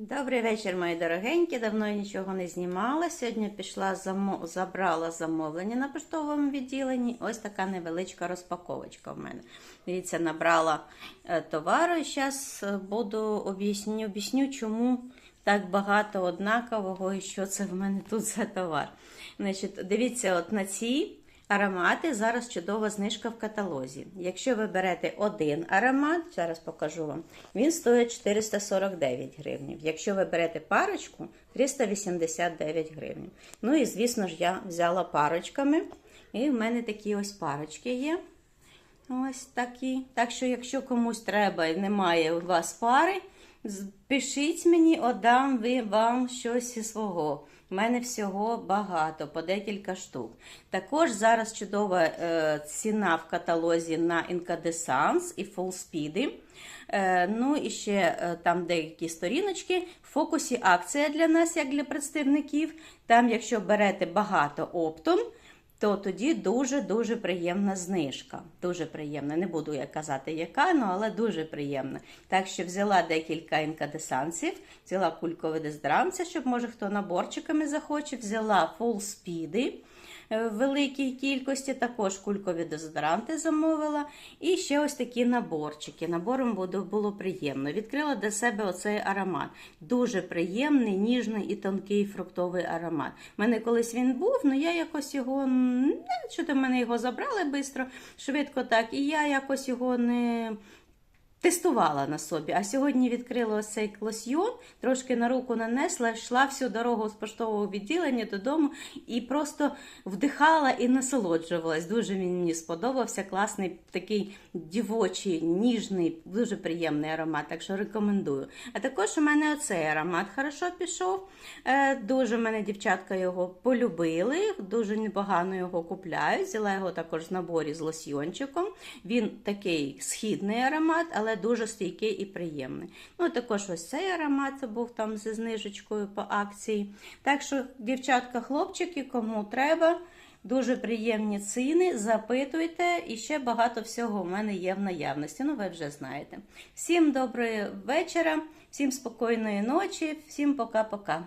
Добрий вечір, мої дорогенькі. Давно нічого не знімала. Сьогодні пішла замо... забрала замовлення на поштовому відділенні. Ось така невеличка розпаковочка в мене. Дивіться, набрала е, товару і зараз буду об'ясню, об'ясню, чому так багато однакового і що це в мене тут за товар. Значить, дивіться, от на цій Аромати зараз чудова знижка в каталозі. Якщо ви берете один аромат, зараз покажу вам, він стоїть 449 гривень. Якщо ви берете парочку, 389 гривень. Ну і звісно ж, я взяла парочками. І в мене такі ось парочки є. Ось такі. Так що, якщо комусь треба і немає у вас пари, пишіть мені, отдам вам щось із свого. У мене всього багато, по декілька штук. Також зараз чудова е, ціна в каталозі на інкадесанс і фулспіди. Е, ну і ще е, там деякі сторіночки. В фокусі акція для нас, як для представників. Там, якщо берете багато оптом, то тоді дуже-дуже приємна знижка. Дуже приємна. Не буду я казати, яка, ну, але дуже приємна. Так що взяла декілька інкадесансів, взяла кульковий дезодорант, щоб може хто наборчиками захоче, взяла фулспіди в великій кількості, також кулькові дезодоранти замовила. І ще ось такі наборчики. Набором було приємно. Відкрила для себе оцей аромат. Дуже приємний, ніжний і тонкий фруктовий аромат. У мене колись він був, але я якось його не що то мене його забрали швидко, швидко так, і я якось його не. Тестувала на собі, а сьогодні відкрила цей клосьйон, трошки на руку нанесла, йшла всю дорогу з поштового відділення додому і просто вдихала і насолоджувалась. Дуже мені сподобався. Класний такий дівочий, ніжний, дуже приємний аромат, так що рекомендую. А також у мене оцей аромат хорошо пішов. Е, Дуже в мене дівчатка його полюбили, дуже непогано його купляють. Взяла його також в наборі з лосьйончиком. Він такий східний аромат, але дуже стійкий і приємний. Ну, також ось цей аромат це був там зі знижечкою по акції. Так що, дівчатка, хлопчики, кому треба. Дуже приємні ціни, запитуйте, і ще багато всього у мене є в наявності. Ну, ви вже знаєте. Всім доброго вечора, всім спокійної ночі, всім пока-пока.